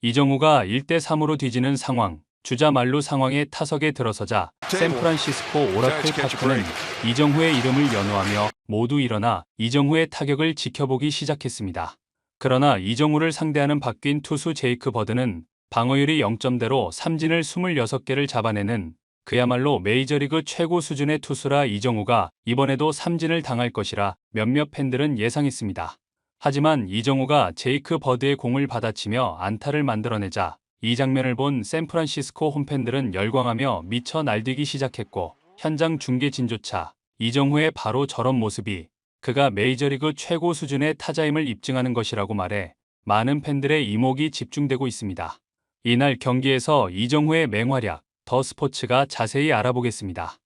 이정우가 1대3으로 뒤지는 상황, 주자 말루 상황에 타석에 들어서자 샌프란시스코 오라클 파크는 이정후의 이름을 연호하며 모두 일어나 이정후의 타격을 지켜보기 시작했습니다. 그러나 이정후를 상대하는 바뀐 투수 제이크 버드는 방어율이 0점대로 삼진을 26개를 잡아내는 그야말로 메이저리그 최고 수준의 투수라 이정후가 이번에도 삼진을 당할 것이라 몇몇 팬들은 예상했습니다. 하지만 이정후가 제이크 버드의 공을 받아치며 안타를 만들어내자 이 장면을 본 샌프란시스코 홈팬들은 열광하며 미쳐 날뛰기 시작했고 현장 중계진조차 이정후의 바로 저런 모습이 그가 메이저리그 최고 수준의 타자임을 입증하는 것이라고 말해 많은 팬들의 이목이 집중되고 있습니다. 이날 경기에서 이정후의 맹활약, 더 스포츠가 자세히 알아보겠습니다.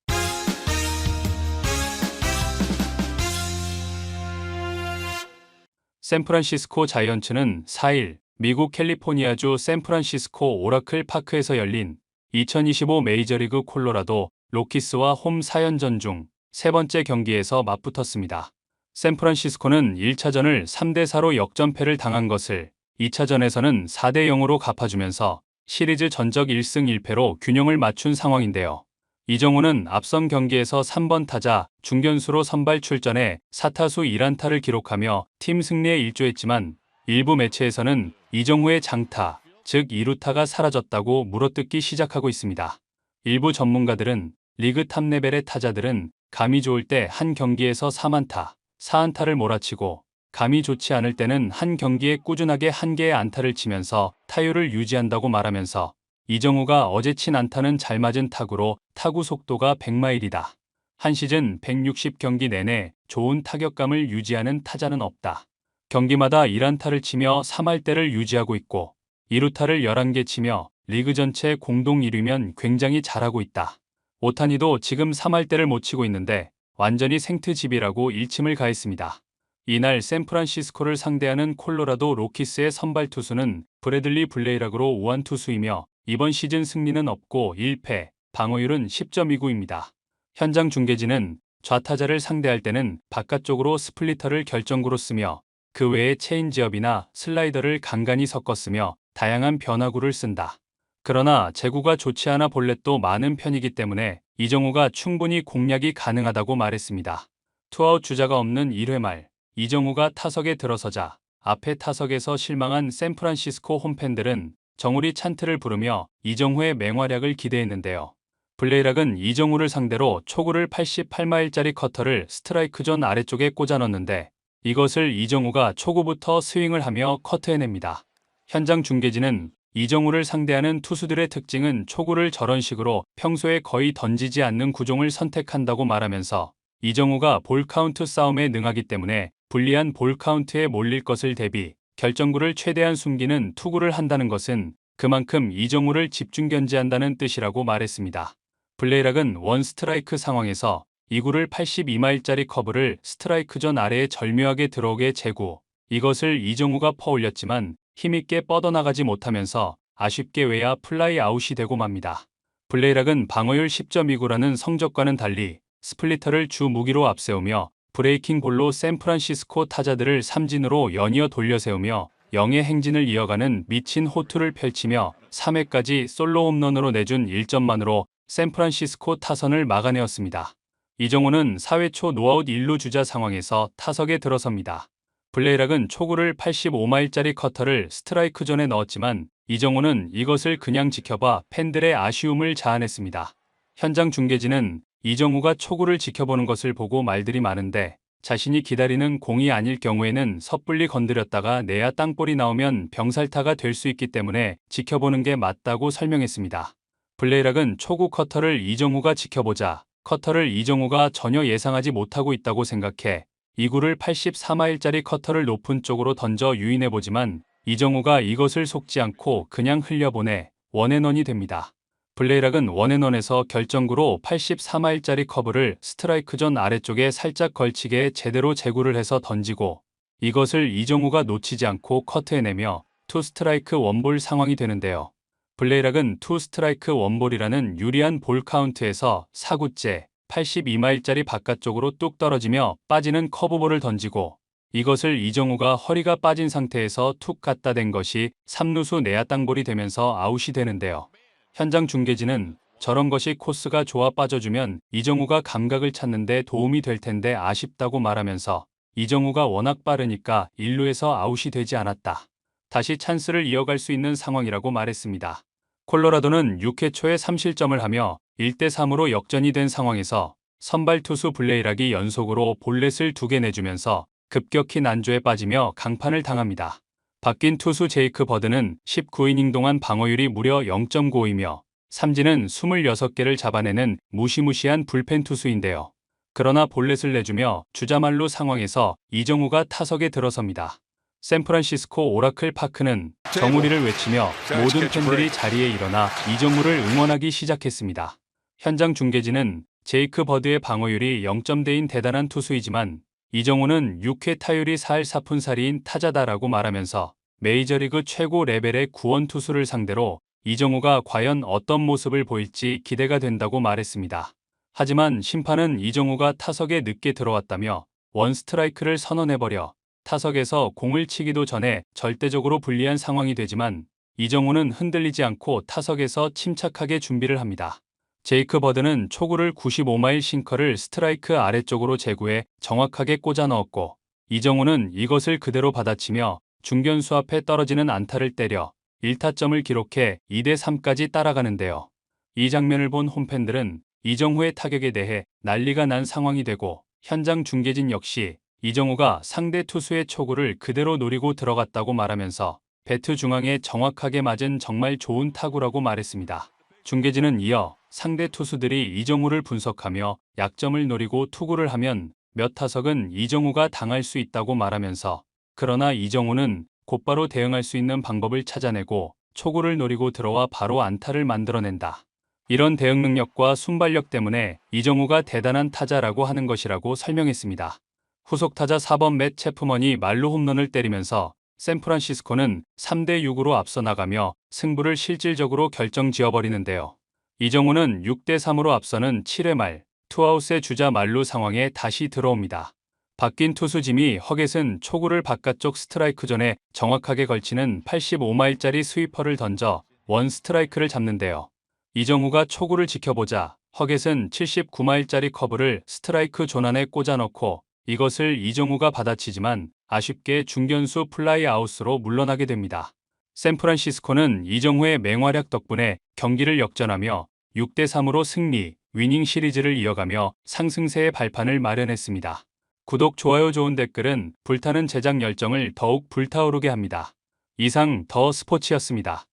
샌프란시스코 자이언츠는 4일 미국 캘리포니아주 샌프란시스코 오라클 파크에서 열린 2025 메이저리그 콜로라도 로키스와 홈 4연전 중 세 번째 경기에서 맞붙었습니다. 샌프란시스코는 1차전을 3대4로 역전패를 당한 것을 2차전에서는 4대 0으로 갚아주면서 시리즈 전적 1승 1패로 균형을 맞춘 상황인데요. 이정우는 앞선 경기에서 3번 타자 중견수로 선발 출전해 4타수 1안타를 기록하며 팀 승리에 일조했지만 일부 매체에서는 이정우의 장타, 즉 2루타가 사라졌다고 물어뜯기 시작하고 있습니다. 일부 전문가들은 리그 탑 레벨의 타자들은 감이 좋을 때 한 경기에서 4안타, 4안타를 몰아치고 감이 좋지 않을 때는 한 경기에 꾸준하게 한 개의 안타를 치면서 타율을 유지한다고 말하면서 이정우가 어제 친 안타는 잘 맞은 타구로 타구 속도가 100마일이다. 한 시즌 160경기 내내 좋은 타격감을 유지하는 타자는 없다. 경기마다 1안타를 치며 3할대를 유지하고 있고 2루타를 11개 치며 리그 전체 공동 1위면 굉장히 잘하고 있다. 오타니도 지금 3할대를 못 치고 있는데 완전히 생트집이라고 일침을 가했습니다. 이날 샌프란시스코를 상대하는 콜로라도 로키스의 선발 투수는 브래들리 블레이락으로 우한 투수이며 이번 시즌 승리는 없고 1패, 방어율은 10.29입니다. 현장 중계진은 좌타자를 상대할 때는 바깥쪽으로 스플리터를 결정구로 쓰며 그 외에 체인지업이나 슬라이더를 간간히 섞었으며 다양한 변화구를 쓴다. 그러나 제구가 좋지 않아 볼넷도 많은 편이기 때문에 이정우가 충분히 공략이 가능하다고 말했습니다. 투아웃 주자가 없는 1회 말 이정우가 타석에 들어서자 앞에 타석에서 실망한 샌프란시스코 홈팬들은 정우리 찬트를 부르며 이정후의 맹활약을 기대했는데요. 블레이락은 이정우를 상대로 초구를 88마일짜리 커터를 스트라이크 존 아래쪽에 꽂아 넣는데 이것을 이정우가 초구부터 스윙을 하며 커트해냅니다. 현장 중계진은 이정우를 상대하는 투수들의 특징은 초구를 저런 식으로 평소에 거의 던지지 않는 구종을 선택한다고 말하면서 이정우가 볼 카운트 싸움에 능하기 때문에 불리한 볼 카운트에 몰릴 것을 대비 결정구를 최대한 숨기는 투구를 한다는 것은 그만큼 이정우를 집중 견제한다는 뜻이라고 말했습니다. 블레이락은 원 스트라이크 상황에서 2구를 82마일짜리 커브를 스트라이크 존 아래에 절묘하게 들어오게 제구, 이것을 이정우가 퍼올렸지만 힘있게 뻗어나가지 못하면서 아쉽게 외야 플라이 아웃이 되고 맙니다. 블레이락은 방어율 10.29라는 성적과는 달리 스플리터를 주 무기로 앞세우며 브레이킹 볼로 샌프란시스코 타자들을 삼진으로 연이어 돌려세우며 영의 행진을 이어가는 미친 호투를 펼치며 3회까지 솔로 홈런으로 내준 1점만으로 샌프란시스코 타선을 막아내었습니다. 이정호는 4회 초 노아웃 1루 주자 상황에서 타석에 들어섭니다. 블레이락은 초구를 85마일짜리 커터를 스트라이크 존에 넣었지만 이정호는 이것을 그냥 지켜봐 팬들의 아쉬움을 자아냈습니다. 현장 중계진은 이정우가 초구를 지켜보는 것을 보고 말들이 많은데 자신이 기다리는 공이 아닐 경우에는 섣불리 건드렸다가 내야 땅볼이 나오면 병살타가 될 수 있기 때문에 지켜보는 게 맞다고 설명했습니다. 블레이락은 초구 커터를 이정우가 지켜보자 커터를 이정우가 전혀 예상하지 못하고 있다고 생각해 2구를 84마일짜리 커터를 높은 쪽으로 던져 유인해보지만 이정우가 이것을 속지 않고 그냥 흘려보내 원앤원이 됩니다. 블레이락은 원앤원에서 결정구로 84마일짜리 커브를 스트라이크 존 아래쪽에 살짝 걸치게 제대로 제구를 해서 던지고 이것을 이정우가 놓치지 않고 커트해내며 투 스트라이크 원볼 상황이 되는데요. 블레이락은 투 스트라이크 원볼이라는 유리한 볼 카운트에서 4구째 82마일짜리 바깥쪽으로 뚝 떨어지며 빠지는 커브볼을 던지고 이것을 이정우가 허리가 빠진 상태에서 툭 갖다 댄 것이 3루수 내야 땅볼이 되면서 아웃이 되는데요. 현장 중계진은 저런 것이 코스가 좋아 빠져주면 이정우가 감각을 찾는 데 도움이 될 텐데 아쉽다고 말하면서 이정우가 워낙 빠르니까 1루에서 아웃이 되지 않았다. 다시 찬스를 이어갈 수 있는 상황이라고 말했습니다. 콜로라도는 6회 초에 3실점을 하며 1대 3으로 역전이 된 상황에서 선발 투수 블레이락이 연속으로 볼넷을 두 개 내주면서 급격히 난조에 빠지며 강판을 당합니다. 바뀐 투수 제이크 버드는 19이닝 동안 방어율이 무려 0.95이며 삼진은 26개를 잡아내는 무시무시한 불펜 투수인데요. 그러나 볼넷을 내주며 주자말로 상황에서 이정우가 타석에 들어섭니다. 샌프란시스코 오라클 파크는 정우리를 외치며 모든 팬들이 자리에 일어나 이정우를 응원하기 시작했습니다. 현장 중계진은 제이크 버드의 방어율이 0점대인 대단한 투수이지만 이정우는 6회 타율이 4할 4푼살이인 타자다라고 말하면서 메이저리그 최고 레벨의 구원 투수를 상대로 이정우가 과연 어떤 모습을 보일지 기대가 된다고 말했습니다. 하지만 심판은 이정우가 타석에 늦게 들어왔다며 원 스트라이크를 선언해버려 타석에서 공을 치기도 전에 절대적으로 불리한 상황이 되지만 이정우는 흔들리지 않고 타석에서 침착하게 준비를 합니다. 제이크 버드는 초구를 95마일 싱커를 스트라이크 아래쪽으로 제구해 정확하게 꽂아 넣었고 이정우는 이것을 그대로 받아치며 중견수 앞에 떨어지는 안타를 때려 1타점을 기록해 2대 3까지 따라가는데요. 이 장면을 본 홈팬들은 이정후의 타격에 대해 난리가 난 상황이 되고 현장 중계진 역시 이정우가 상대 투수의 초구를 그대로 노리고 들어갔다고 말하면서 배트 중앙에 정확하게 맞은 정말 좋은 타구라고 말했습니다. 중계진은 이어 상대 투수들이 이정우를 분석하며 약점을 노리고 투구를 하면 몇 타석은 이정우가 당할 수 있다고 말하면서 그러나 이정우는 곧바로 대응할 수 있는 방법을 찾아내고 초구를 노리고 들어와 바로 안타를 만들어낸다. 이런 대응 능력과 순발력 때문에 이정우가 대단한 타자라고 하는 것이라고 설명했습니다. 후속 타자 4번 맷 체프먼이 말로 홈런을 때리면서 샌프란시스코는 3대 6으로 앞서 나가며 승부를 실질적으로 결정 지어버리는데요. 이정우는 6대 3으로 앞서는 7회 말 투아웃의 주자 말루 상황에 다시 들어옵니다. 바뀐 투수 짐이 허겟은 초구를 바깥쪽 스트라이크 존에 정확하게 걸치는 85마일짜리 스위퍼를 던져 원 스트라이크를 잡는데요. 이정우가 초구를 지켜보자 허겟은 79마일짜리 커브를 스트라이크 존 안에 꽂아넣고 이것을 이정우가 받아치지만 아쉽게 중견수 플라이 아웃으로 물러나게 됩니다. 샌프란시스코는 이정우의 맹활약 덕분에 경기를 역전하며 6대 3으로 승리, 위닝 시리즈를 이어가며 상승세의 발판을 마련했습니다. 구독, 좋아요, 좋은 댓글은 불타는 제작 열정을 더욱 불타오르게 합니다. 이상 더 스포츠였습니다.